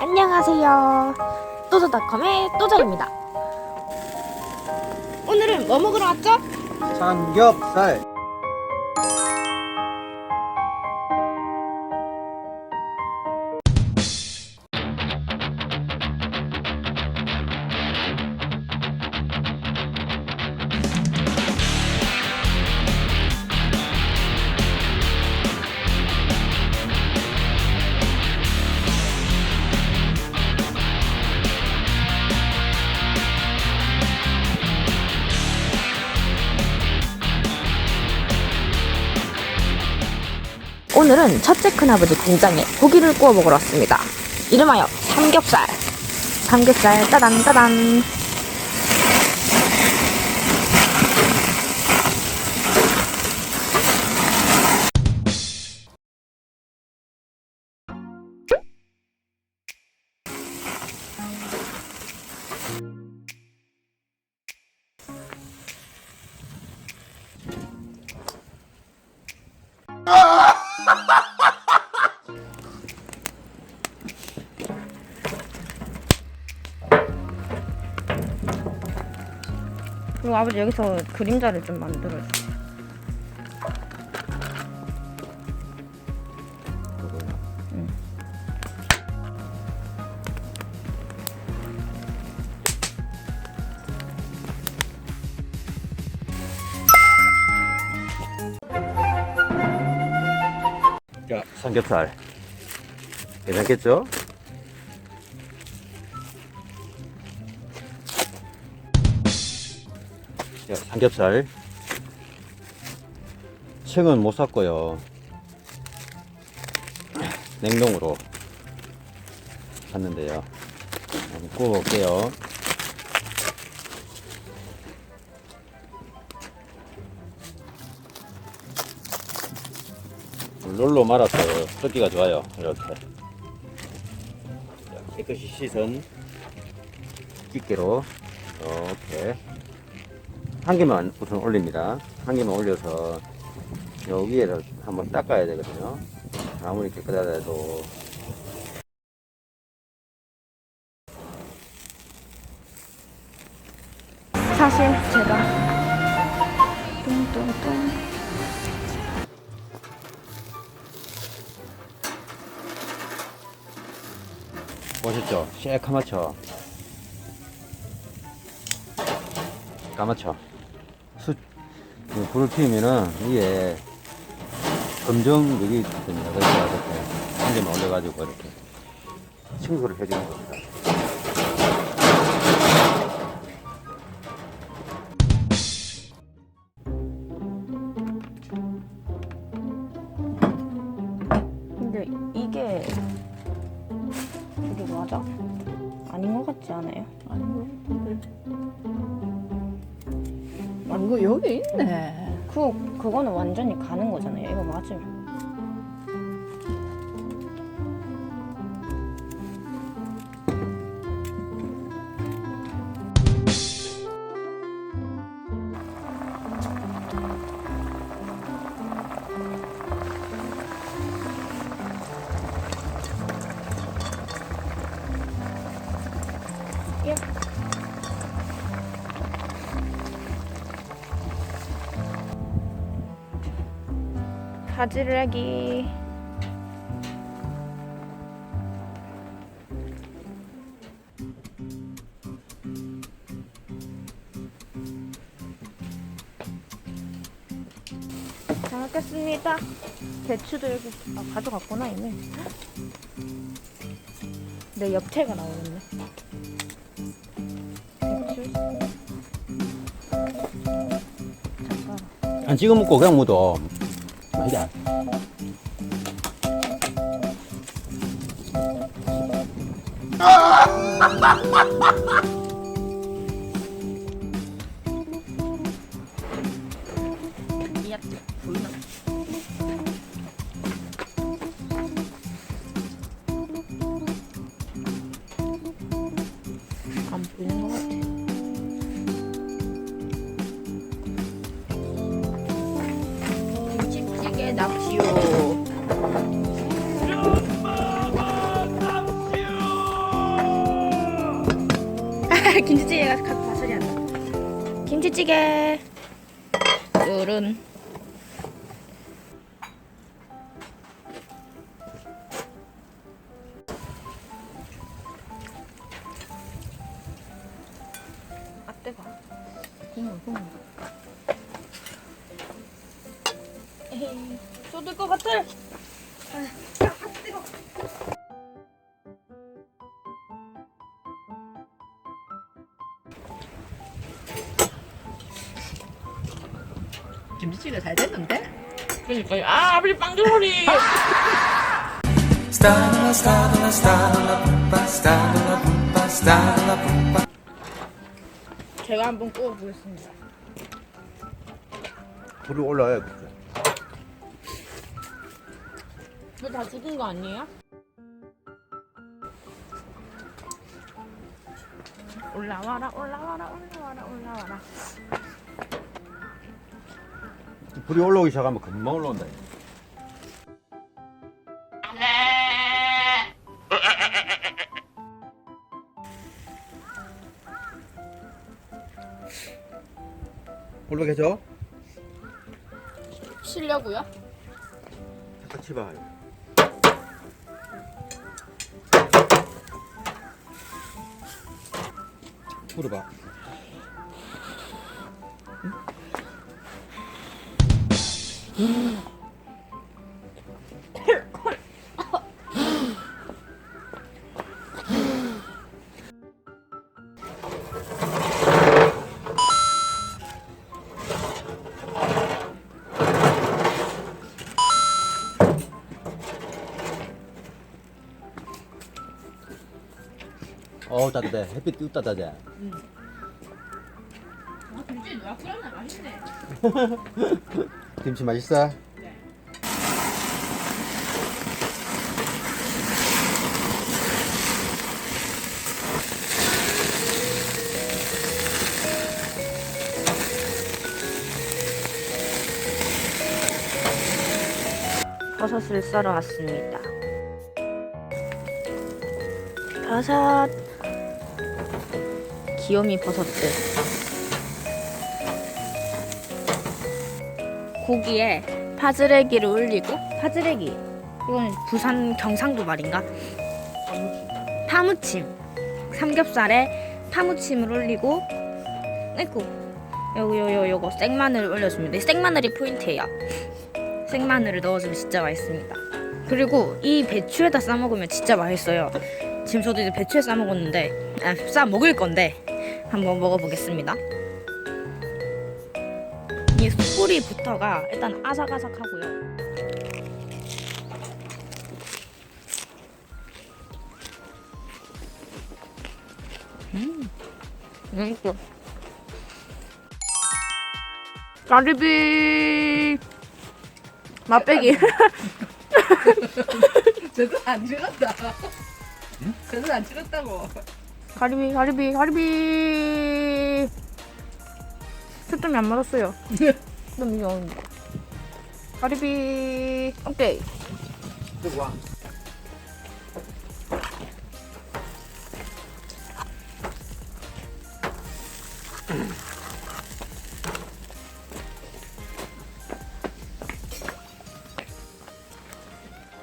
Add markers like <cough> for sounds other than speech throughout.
안녕하세요. 또저닷컴의 또저입니다. 오늘은 뭐 먹으러 왔죠? 삼겹살 오늘은 첫째 큰아버지 공장에 고기를 구워 먹으러 왔습니다. 이름하여 삼겹살. 삼겹살 따단 따단. 아버지 여기서 그림자를 좀 만들어주세요. 자 삼겹살 괜찮겠죠? 삼겹살. 층은 못 샀고요. 냉동으로 샀는데요. 한번 구워볼게요. 롤로 말아서 뜯기가 좋아요. 이렇게. 자, 깨끗이 씻은 집게로 이렇게 한 개만 우선 올립니다. 한 개만 올려서 요 위에를 한번 닦아야 되거든요. 아무리 깨끗하다 해도 사실 제가 뚱뚱뚱 보셨죠? 새카맣죠? 까맣죠? 수, 그 불을 피우면은 위에 검정 여기 있습니다. 그래서 이렇게 한 개만 올려가지고 이렇게 청소를 해주는 겁니다. 거잖아요. 바지락이 잘 먹겠습니다. 배추도 여기 아, 가져갔구나 이미. 내 옆태가 나오겠네. 안 찍어 먹고 그냥 묻어. 맛있다. 안 <laughs> 김치찌개가 갖고 맛소리 안 나. 김치찌개. 뚜른. 김치찌개 잘 됐는데? 그러니까 아 아버지 pumpa. 제가 한번 구워 보겠습니다. 불이 올라와요. 이거 다 죽은 거 아니에요? 올라와라 올라와라 올라와라 올라와라 불이 올라오기 시작하면 금방 올라온다. <laughs> 올라가죠? 치려고요? 살짝 치봐요. 물어봐. 어우 따뜻해. 햇빛 띄우 따뜻해. 아 맛있네 <laughs> 김치 맛있어? 버섯을 썰어 왔습니다. 버섯. 귀요미 버섯들 고기에 파즈레기를 올리고 파즈레기. 이건 부산 경상도 말인가? 파무침. 삼겹살에 파무침을 올리고 아이고 요거 요거 요거. 생마늘 올려줍니다. 이 생마늘이 포인트예요. 생마늘을 넣어주면 진짜 맛있습니다. 그리고 이 배추에다 싸 먹으면 진짜 맛있어요. 지금 저도 이제 배추에 싸 먹었는데 아, 싸 먹을 건데 한번 먹어보겠습니다 이 숯불이부터가 일단 아삭아삭하고요 음, 맛있어. 가리비 맛배기 <laughs> 저도 안 찍었다. 저도 안 찍었다고. 가리비 가리비 가리비 초점이 안 맞았어요 <laughs> 너무 귀여운 가리비 오케이. 들고 와.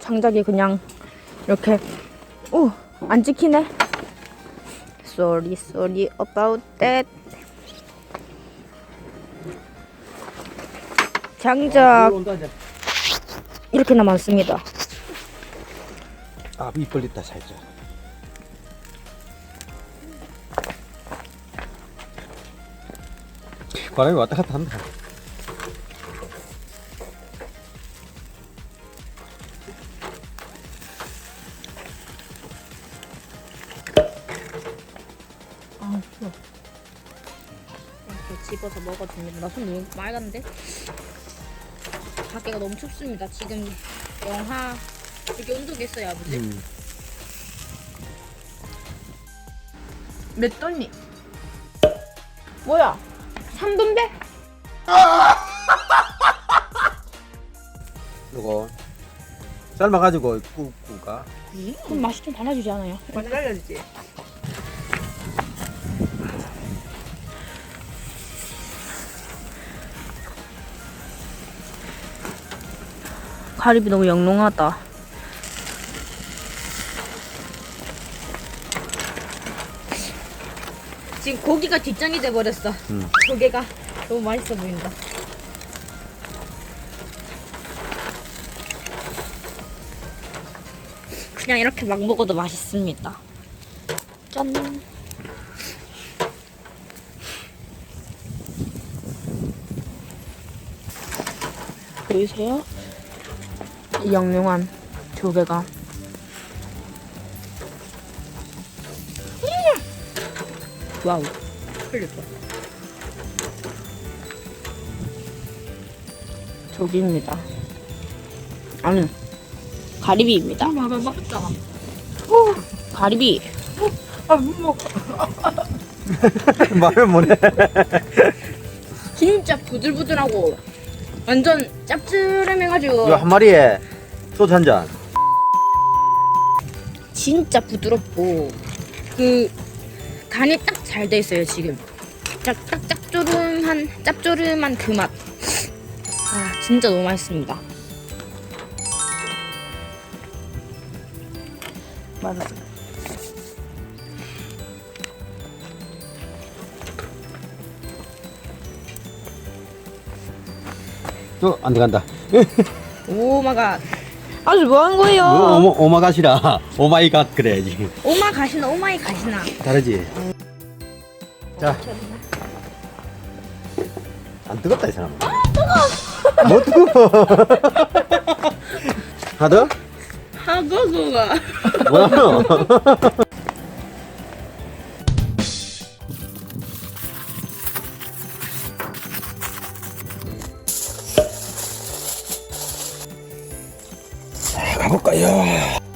장작이 그냥 이렇게 오안 찍히네. Sorry sorry about that 장작 온다 이제. 이렇게 남았습니다 아, 입 벌렸다 살짝. 바람이 왔다 갔다 한다. 아 이렇게 집어서 먹어줍니다 나손 너무 빨간데 밖에가 너무 춥습니다 지금 영하 이렇게 온도계 있어요 아버지 음. 몇 돈이? 뭐야 3분배? 이거 <laughs> 삶아가지고 꾸, 꾸가. 그럼 맛이 좀 달라지지 않아요? 먼저 알려주지. 가리비 너무 영롱하다. 지금 고기가 뒷장이 돼 버렸어. 음. 조개가 너무 맛있어 보인다. 그냥 이렇게 막 먹어도 맛있습니다. 짠. 보이세요? 이 영롱한 조개가. 와우. 흘릴 뻔. 조기입니다. 아니, 가리비입니다. 나나 먹었잖아. 가리비. 아못 먹어. <laughs> 말을 못해. 진짜 부들부들하고 완전 짭짤해가지고 이거 한 마리에 소주 한 잔. 진짜 부드럽고 그 간이 딱 잘 돼 있어요 지금 짝딱 짭조름한 짭조름한 그 맛. 아 진짜 너무 맛있습니다. 맞아. 또 안 들어간다. <laughs> 오 마갓. 아주 뭐 하는 거예요? 오마, 오마갓이라 <laughs> 오마이갓 그래야지. 오마 가시나 오마이 가시나. 다르지? 자. 안 뜨겁다, 이 사람. 아, 뜨거워! 뭐 뜨거워? 하나 더? 하고고가. 뭐야? 먹을까요?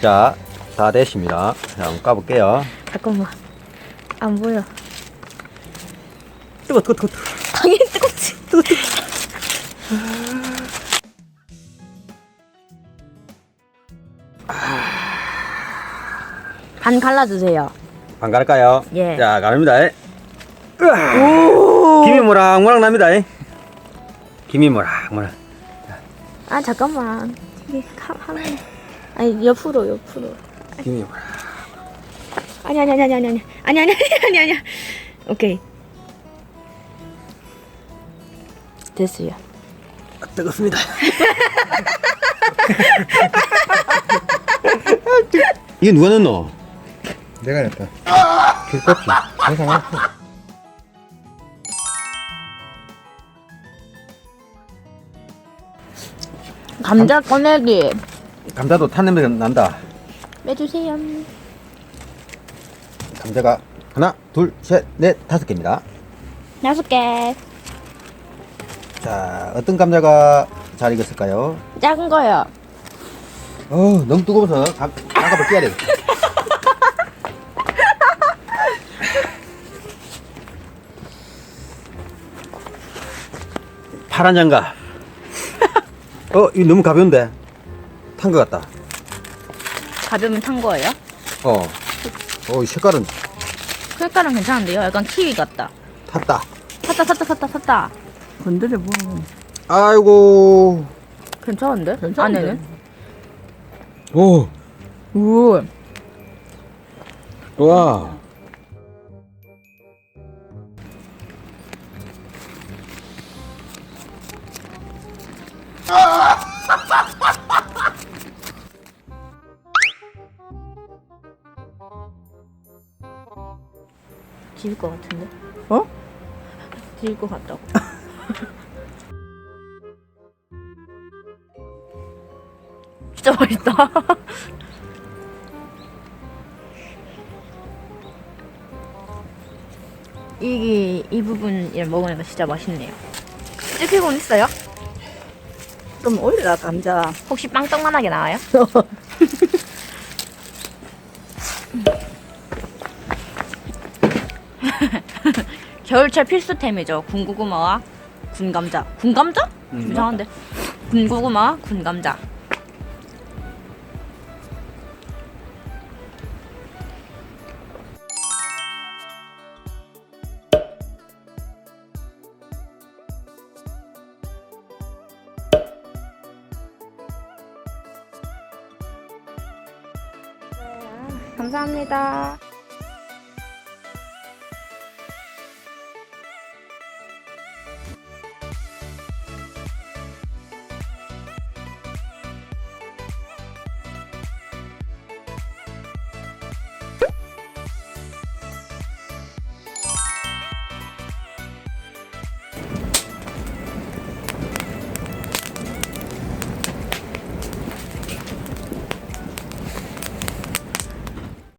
자, 다 됐습니다. 자, 한번 까볼게요. 잠깐만. 안 보여. 뜨거, 뜨거, 뜨거. 당연히 뜨겁지. 반 갈라주세요. 반 갈까요? 예. 자, 가릅니다. 으아! 김이 모락모락 납니다. 김이 모락모락. 아 잠깐만. 이게 카, 하면 아니 옆으로 옆으로. 김이 모락. 아니 아니 아니 아니 아니 아니 아니 아니 아니 아니 아니. 오케이. 됐어요. 뜨겁습니다. <laughs> 이게 누가 넣노? 내가 냈다. 길껍질. 세상 감자 꺼내기 감자도 탄 냄새가 난다. 빼주세요. 감자가 하나, 둘, 셋, 넷, 다섯 개입니다. 다섯 개. 자, 어떤 감자가 잘 익었을까요? 작은 거요. 어, 너무 뜨거워서 가, 장갑을 끼야 되겠다. 파란 장갑. <laughs> 어, 이거 너무 가벼운데? 탄 것 같다. 가벼우면 탄 거예요? 어. 어, 이 색깔은 색깔은 괜찮은데요? 약간 키위 같다. 탔다. 탔다 탔다 탔다 탔다. 건드려 보면 아이고. 괜찮은데? 괜찮은데? 안에는? 오, 우. 와. 지일 것 같은데? 어? 지일 것 같다고. <laughs> 진짜 맛있다. <laughs> 이게 이 부분 먹으니까 진짜 맛있네요. 찔피곤 있어요? 좀 올려라 감자. 혹시 빵떡만하게 나와요? <laughs> <laughs> 겨울철 필수템이죠. 군고구마와 군감자. 군감자? 좀 이상한데. 군고구마와 군감자. 감사합니다.